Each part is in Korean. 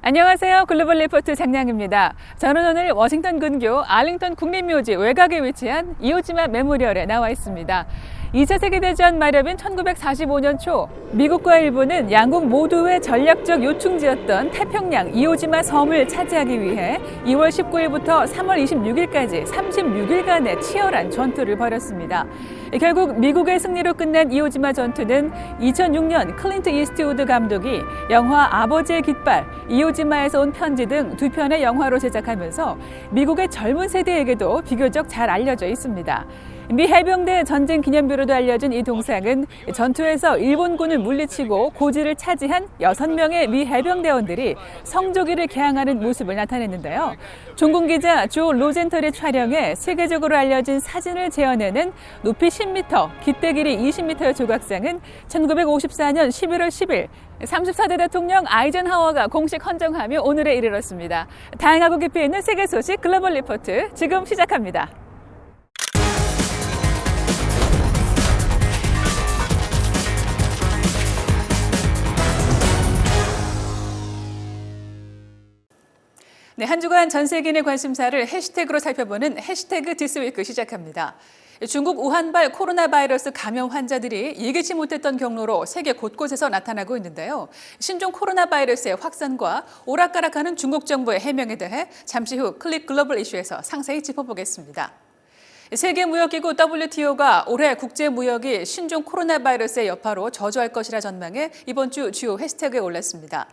안녕하세요. 글로벌 리포트 장량입니다. 저는 오늘 워싱턴 근교 알링턴 국립묘지 외곽에 위치한 이오지마 메모리얼에 나와 있습니다. 2차 세계대전 말엽인 1945년 초 미국과 일본은 양국 모두의 전략적 요충지였던 태평양 이오지마 섬을 차지하기 위해 2월 19일부터 3월 26일까지 36일간의 치열한 전투를 벌였습니다. 결국 미국의 승리로 끝난 이오지마 전투는 2006년 클린트 이스트우드 감독이 영화 아버지의 깃발, 이오지마에서 온 편지 등 두 편의 영화로 제작하면서 미국의 젊은 세대에게도 비교적 잘 알려져 있습니다. 미 해병대 전쟁 기념비로도 알려진 이 동상은 전투에서 일본군을 물리치고 고지를 차지한 여섯 명의 미 해병대원들이 성조기를 개항하는 모습을 나타냈는데요. 종군 기자 조 로젠털이 촬영해 세계적으로 알려진 사진을 재현해낸 높이 10m, 깃대 길이 20m의 조각상은 1954년 11월 10일 34대 대통령 아이젠하워가 공식 헌정하며 오늘에 이르렀습니다. 다양하고 깊이 있는 세계 소식 글로벌 리포트 지금 시작합니다. 네, 한 주간 전 세계인의 관심사를 해시태그로 살펴보는 해시태그 디스위크 시작합니다. 중국 우한발 코로나 바이러스 감염 환자들이 예기치 못했던 경로로 세계 곳곳에서 나타나고 있는데요. 신종 코로나 바이러스의 확산과 오락가락하는 중국 정부의 해명에 대해 잠시 후 클릭 글로벌 이슈에서 상세히 짚어보겠습니다. 세계무역기구 WTO가 올해 국제무역이 신종 코로나 바이러스의 여파로 저조할 것이라 전망해 이번 주 주요 해시태그에 올랐습니다.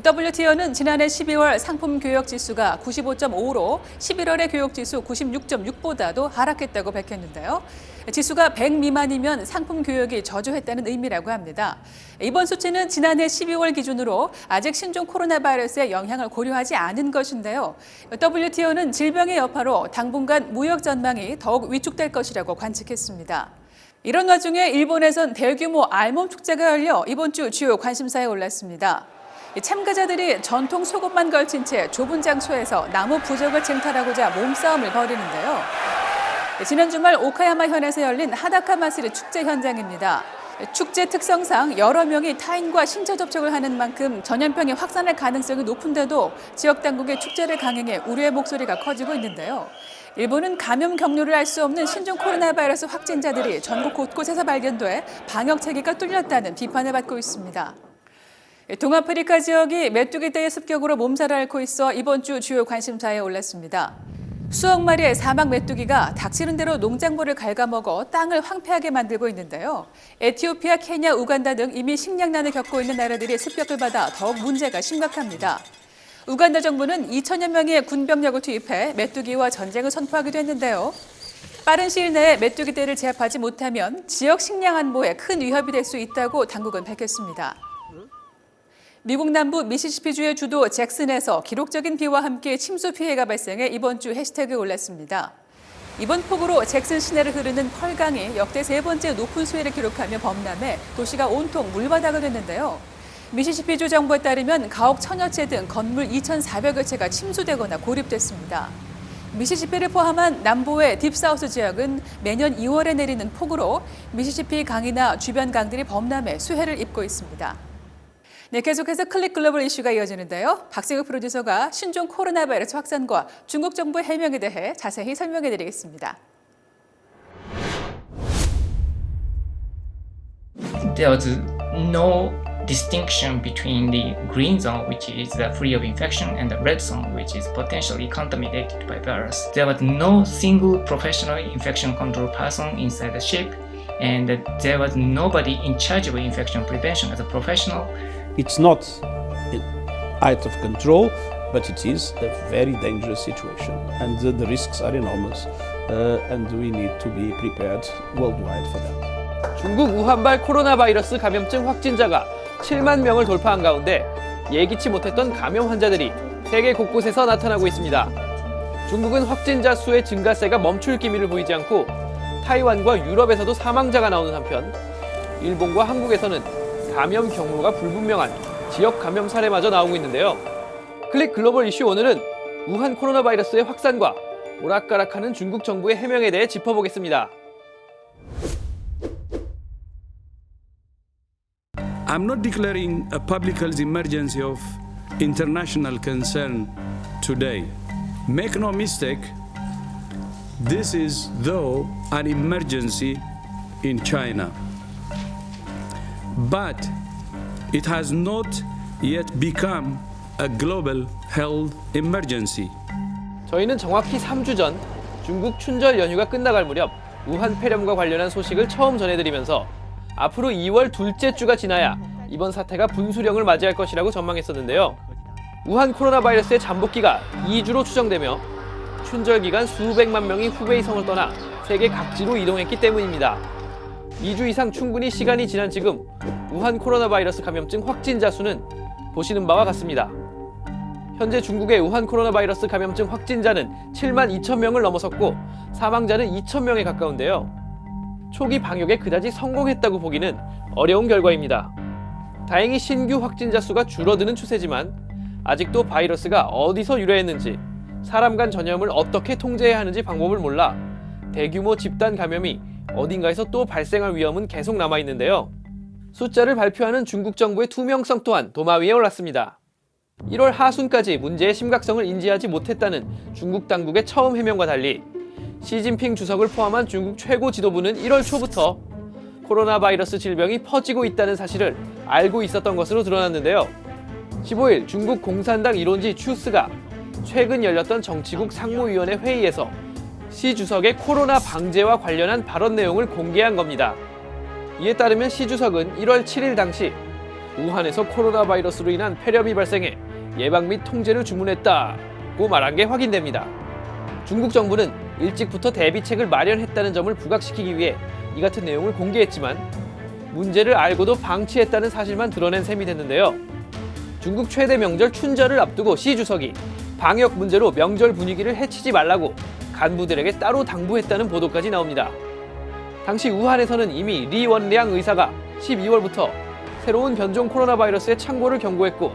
WTO는 지난해 12월 상품 교역 지수가 95.5로 11월의 교역 지수 96.6보다도 하락했다고 밝혔는데요. 지수가 100 미만이면 상품 교역이 저조했다는 의미라고 합니다. 이번 수치는 지난해 12월 기준으로 아직 신종 코로나 바이러스의 영향을 고려하지 않은 것인데요. WTO는 질병의 여파로 당분간 무역 전망이 더욱 위축될 것이라고 관측했습니다. 이런 와중에 일본에선 대규모 알몸 축제가 열려 이번 주 주요 관심사에 올랐습니다. 참가자들이 전통 속옷만 걸친 채 좁은 장소에서 나무 부적을 쟁탈하고자 몸싸움을 벌이는데요. 지난 주말 오카야마 현에서 열린 하다카 마스리 축제 현장입니다. 축제 특성상 여러 명이 타인과 신체 접촉을 하는 만큼 전염병이 확산할 가능성이 높은데도 지역 당국의 축제를 강행해 우려의 목소리가 커지고 있는데요. 일본은 감염 경로를 알 수 없는 신종 코로나 바이러스 확진자들이 전국 곳곳에서 발견돼 방역 체계가 뚫렸다는 비판을 받고 있습니다. 동아프리카 지역이 메뚜기 떼의 습격으로 몸살을 앓고 있어 이번 주 주요 관심사에 올랐습니다. 수억 마리의 사막 메뚜기가 닥치는 대로 농작물을 갉아먹어 땅을 황폐하게 만들고 있는데요. 에티오피아, 케냐, 우간다 등 이미 식량난을 겪고 있는 나라들이 습격을 받아 더욱 문제가 심각합니다. 우간다 정부는 2천여 명의 군병력을 투입해 메뚜기와 전쟁을 선포하기도 했는데요. 빠른 시일 내에 메뚜기 떼를 제압하지 못하면 지역 식량 안보에 큰 위협이 될 수 있다고 당국은 밝혔습니다. 미국 남부 미시시피주의 주도 잭슨에서 기록적인 비와 함께 침수 피해가 발생해 이번 주 해시태그에 올랐습니다. 이번 폭우로 잭슨 시내를 흐르는 펄강이 역대 세 번째 높은 수해를 기록하며 범람해 도시가 온통 물바다가 됐는데요. 미시시피주 정부에 따르면 가옥 천여 채 등 건물 2,400여 채가 침수되거나 고립됐습니다. 미시시피를 포함한 남부의 딥사우스 지역은 매년 2월에 내리는 폭우로 미시시피 강이나 주변 강들이 범람해 수해를 입고 있습니다. 네, 계속해서 클릭 글로벌 이슈가 이어지는데요. 박세국 프로듀서가 신종 코로나 바이러스 확산과 중국 정부 해명에 대해 자세히 설명해 드리겠습니다. There was no distinction between the green zone, which is free of infection, and the red zone, which is potentially contaminated by virus. There was no single professional infection control person inside the ship, and there was nobody in charge of infection prevention as a professional. It's not out of control, but it is a very dangerous situation, and the, the risks are enormous, uh, and we need to be prepared worldwide for that. 중국 우한발 코로나 바이러스 감염증 확진자가 7만 명을 돌파한 가운데 예기치 못했던 감염 환자들이 세계 곳곳에서 나타나고 있습니다. 중국은 확진자 수의 증가세가 멈출 기미를 보이지 않고 타이완과 유럽에서도 사망자가 나오는 한편 일본과 한국에서는 감염 경로가 불분명한 지역 감염 사례마저 나오고 있는데요. 클릭 글로벌 이슈 오늘은 우한 코로나 바이러스의 확산과 오락가락하는 중국 정부의 해명에 대해 짚어보겠습니다. But it has not yet become a global health emergency. 저희는 정확히 3주 전 중국 춘절 연휴가 끝나갈 무렵 우한 폐렴과 관련한 소식을 처음 전해드리면서 앞으로 2월 둘째 주가 지나야 이번 사태가 분수령을 맞이할 것이라고 전망했었는데요. 우한 코로나 바이러스의 잠복기가 2주로 추정되며 춘절 기간 수백만 명이 후베이성을 떠나 세계 각지로 이동했기 때문입니다. 2주 이상 충분히 시간이 지난 지금 우한 코로나 바이러스 감염증 확진자 수는 보시는 바와 같습니다. 현재 중국의 우한 코로나 바이러스 감염증 확진자는 7만 2천 명을 넘어섰고 사망자는 2천 명에 가까운데요. 초기 방역에 그다지 성공했다고 보기는 어려운 결과입니다. 다행히 신규 확진자 수가 줄어드는 추세지만 아직도 바이러스가 어디서 유래했는지 사람 간 전염을 어떻게 통제해야 하는지 방법을 몰라 대규모 집단 감염이 어딘가에서 또 발생할 위험은 계속 남아 있는데요. 숫자를 발표하는 중국 정부의 투명성 또한 도마 위에 올랐습니다. 1월 하순까지 문제의 심각성을 인지하지 못했다는 중국 당국의 처음 해명과 달리 시진핑 주석을 포함한 중국 최고 지도부는 1월 초부터 코로나 바이러스 질병이 퍼지고 있다는 사실을 알고 있었던 것으로 드러났는데요. 15일 중국 공산당 이론지 추스가 최근 열렸던 정치국 상무위원회 회의에서 시 주석의 코로나 방제와 관련한 발언 내용을 공개한 겁니다. 이에 따르면 시 주석은 1월 7일 당시 우한에서 코로나 바이러스로 인한 폐렴이 발생해 예방 및 통제를 주문했다고 말한 게 확인됩니다. 중국 정부는 일찍부터 대비책을 마련했다는 점을 부각시키기 위해 이 같은 내용을 공개했지만 문제를 알고도 방치했다는 사실만 드러낸 셈이 됐는데요. 중국 최대 명절 춘절을 앞두고 시 주석이 방역 문제로 명절 분위기를 해치지 말라고 간부들에게 따로 당부했다는 보도까지 나옵니다. 당시 우한에서는 이미 리 원량 의사가 12월부터 새로운 변종 코로나 바이러스의 창고를 경고했고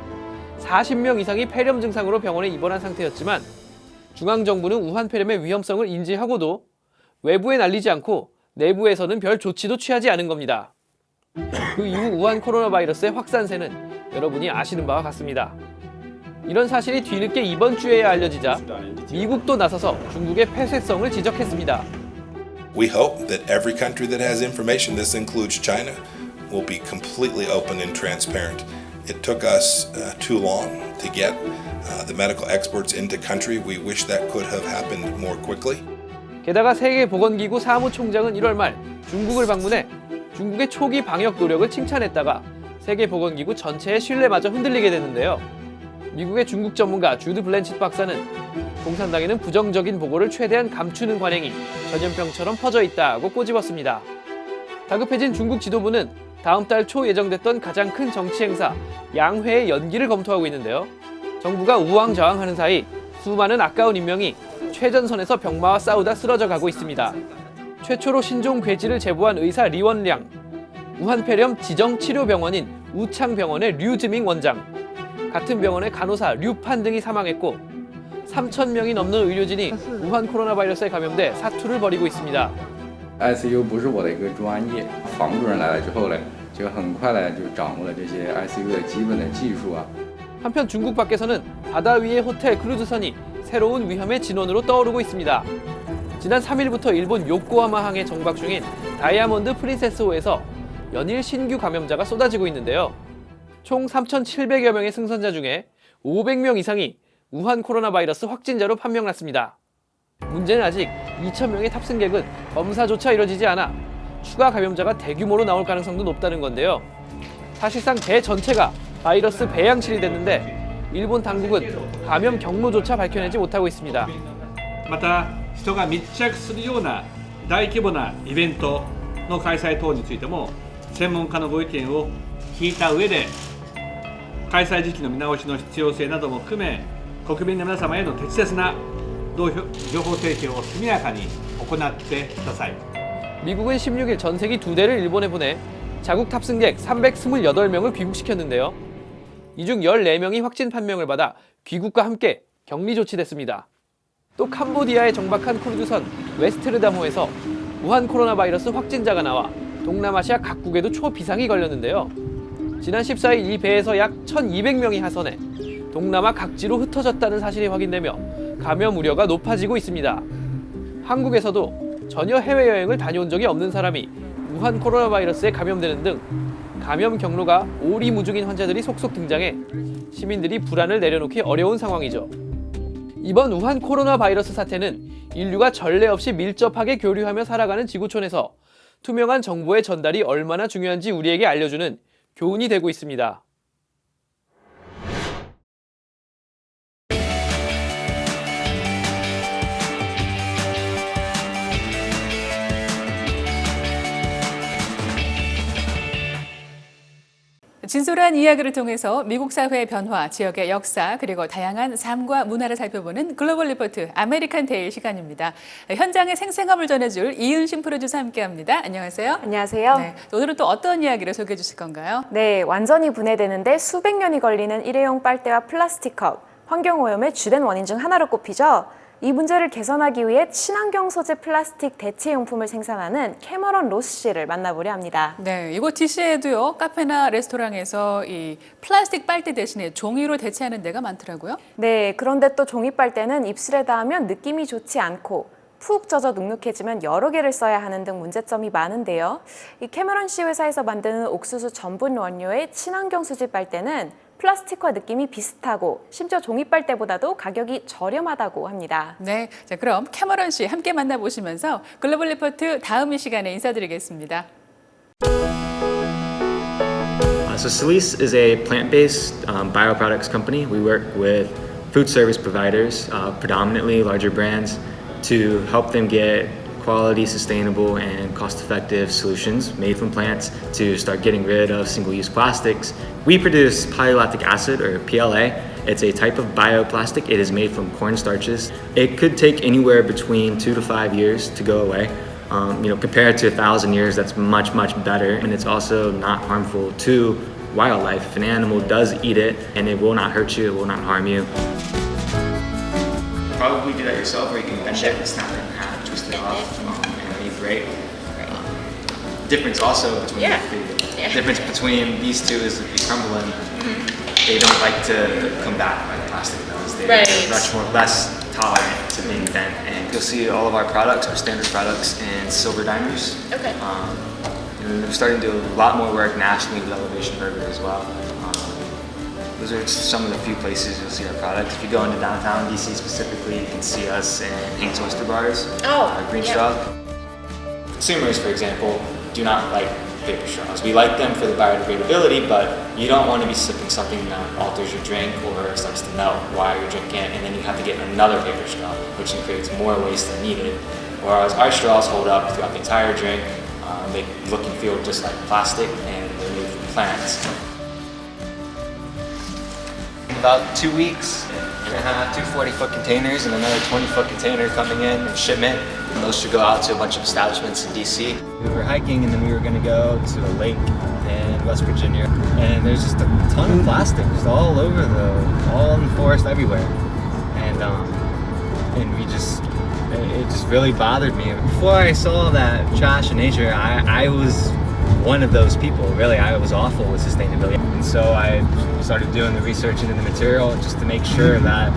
40명 이상이 폐렴 증상으로 병원에 입원한 상태였지만 중앙 정부는 우한 폐렴의 위험성을 인지하고도 외부에 날리지 않고 내부에서는 별 조치도 취하지 않은 겁니다. 그 이후 우한 코로나 바이러스의 확산세는 여러분이 아시는 바와 같습니다. 이런 사실이 뒤늦게 이번 주에야 알려지자 미국도 나서서 중국의 폐쇄성을 지적했습니다. We hope that every country that has information, this includes China, will be completely open and transparent. It took us uh, too long to get uh, the medical experts into country. We wish that could have happened more quickly. 게다가 세계보건기구 사무총장은 1월 말 중국을 방문해 중국의 초기 방역 노력을 칭찬했다가 세계보건기구 전체의 신뢰마저 흔들리게 됐는데요. 미국의 중국 전문가 주드 블렌치트 박사는 공산당에는 부정적인 보고를 최대한 감추는 관행이 전염병처럼 퍼져 있다고 꼬집었습니다. 다급해진 중국 지도부는 다음 달 초 예정됐던 가장 큰 정치 행사 양회의 연기를 검토하고 있는데요. 정부가 우왕좌왕하는 사이 수많은 아까운 인명이 최전선에서 병마와 싸우다 쓰러져 가고 있습니다. 최초로 신종 괴지를 제보한 의사 리원량, 우한폐렴 지정치료병원인 우창병원의 류즈밍 원장, 같은 병원의 간호사 류판 등이 사망했고 3천 명이 넘는 의료진이 우한 코로나 바이러스에 감염돼 사투를 벌이고 있습니다. ICU 不是我的一个专业，房主任来了之后呢，就很快呢就掌握了这些 ICU 的基本的技术啊。 한편 중국 밖에서는 바다 위의 호텔 크루즈선이 새로운 위험의 진원으로 떠오르고 있습니다. 지난 3일부터 일본 요코하마항에 정박 중인 다이아몬드 프린세스호에서 연일 신규 감염자가 쏟아지고 있는데요. 총 3,700여 명의 승선자 중에 500명 이상이 우한 코로나 바이러스 확진자로 판명났습니다. 문제는 아직 2,000명의 탑승객은 검사조차 이뤄지지 않아 추가 감염자가 대규모로 나올 가능성도 높다는 건데요. 사실상 배 전체가 바이러스 배양실이 됐는데 일본 당국은 감염 경로조차 밝혀내지 못하고 있습니다. また人が密着するような大規模なイベントの開催等についても専門家のご意見を聞いた上で 開催時期の見直しの必要性なども含め国民の皆様への適切な情報提供を速やかに行ってください。 미국은 16일 전세기 두 대를 일본에 보내 자국 탑승객 328명을 귀국시켰는데요. 이 중 14명이 확진 판명을 받아 귀국과 함께 격리 조치됐습니다. 또 캄보디아에 정박한 크루즈선 웨스테르다모에서 우한 코로나 바이러스 확진자가 나와 동남아시아 각국에도 초비상이 걸렸는데요. 지난 14일 이 배에서 약 1,200명이 하선해 동남아 각지로 흩어졌다는 사실이 확인되며 감염 우려가 높아지고 있습니다. 한국에서도 전혀 해외여행을 다녀온 적이 없는 사람이 우한 코로나 바이러스에 감염되는 등 감염 경로가 오리무중인 환자들이 속속 등장해 시민들이 불안을 내려놓기 어려운 상황이죠. 이번 우한 코로나 바이러스 사태는 인류가 전례 없이 밀접하게 교류하며 살아가는 지구촌에서 투명한 정보의 전달이 얼마나 중요한지 우리에게 알려주는 교훈이 되고 있습니다. 진솔한 이야기를 통해서 미국 사회의 변화, 지역의 역사, 그리고 다양한 삶과 문화를 살펴보는 글로벌 리포트 아메리칸 데이 시간입니다. 현장의 생생함을 전해줄 이은신 프로듀서 함께합니다. 안녕하세요. 안녕하세요. 네, 오늘은 또 어떤 이야기를 소개해 주실 건가요? 네, 완전히 분해되는데 수백 년이 걸리는 일회용 빨대와 플라스틱 컵, 환경오염의 주된 원인 중 하나로 꼽히죠. 이 문제를 개선하기 위해 친환경 소재 플라스틱 대체 용품을 생산하는 캐머런 로스 씨를 만나보려 합니다. 네, 이곳 DC에도요 카페나 레스토랑에서 이 플라스틱 빨대 대신에 종이로 대체하는 데가 많더라고요. 네, 그런데 또 종이 빨대는 입술에 닿으면 느낌이 좋지 않고 푹 젖어 눅눅해지면 여러 개를 써야 하는 등 문제점이 많은데요. 이 캐머런 씨 회사에서 만드는 옥수수 전분 원료의 친환경 수지 빨대는 플라스틱과 느낌이 비슷하고 심지어 종이 빨대보다도 가격이 저렴하다고 합니다. 네, 자 그럼 캐머런 씨 함께 만나보시면서 글로벌 리포트 다음 이 시간에 인사드리겠습니다. Uh, so Solis is a plant-based um, bioproducts company. We work with food service providers, uh, predominantly larger brands, to help them get quality, sustainable, and cost-effective solutions made from plants to start getting rid of single-use plastics. We produce polylactic acid, or PLA. It's a type of bioplastic. It is made from corn starches. It could take anywhere between two to five years to go away. Um, you know, compared to a thousand years, that's much, much better. And it's also not harmful to wildlife. If an animal does eat it and it will not hurt you, it will not harm you. Probably do that yourself, or you can bend it and snap it in half, it off, um, and be great. Um, difference also between Yeah. the Yeah. difference between these two is if you crumble them, they don't like to come back like plastic does. They're Right. much more less tolerant to being bent. And you'll see all of our products, our standard products, in silver diners. Okay. Um, and we're starting to do a lot more work nationally with Elevation Burger as well. Those are some of the few places you'll see our products. If you go into downtown DC specifically, you can see us in Hank's Oyster Bars, Oh, uh, Green. Straw. Consumers, for example, do not like paper straws. We like them for the biodegradability, but you don't want to be sipping something that alters your drink or starts to melt while you're drinking it, and then you have to get another paper straw, which creates more waste than needed. Whereas our straws hold up throughout the entire drink. Um, they look and feel just like plastic, and they're made from plants. About two weeks, we're gonna have two 40 foot containers and another 20 foot container coming in in shipment. And those should go out to a bunch of establishments in DC. We were hiking and then we were gonna go to a lake in West Virginia. And there's just a ton of plastic just all over the, all in the forest everywhere. And, um, and we just, it it just really bothered me. Before I saw that trash in nature, I, I was one of those people. Really, I was awful with sustainability. And so I started doing the research into the material just to make sure that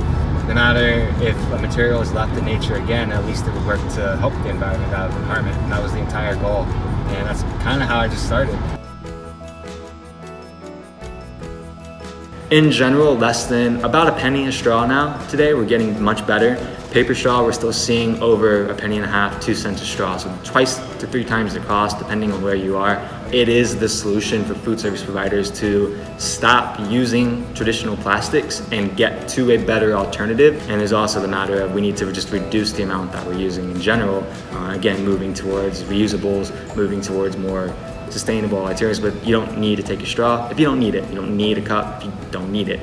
no matter if a material is left in nature again, at least it would work to help the environment out of the it. And that was the entire goal. And that's kind of how I just started. In general, less than about a penny a straw now. Today, we're getting much better. Paper straw, we're still seeing over a penny and a half, two cents a straw. So twice to three times the cost, depending on where you are. It is the solution for food service providers to stop using traditional plastics and get to a better alternative. And there's also the matter of we need to just reduce the amount that we're using in general. Uh, again, moving towards reusables, moving towards more sustainable alternatives, but you don't need to take a straw if you don't need it. You don't need a cup if you don't need it.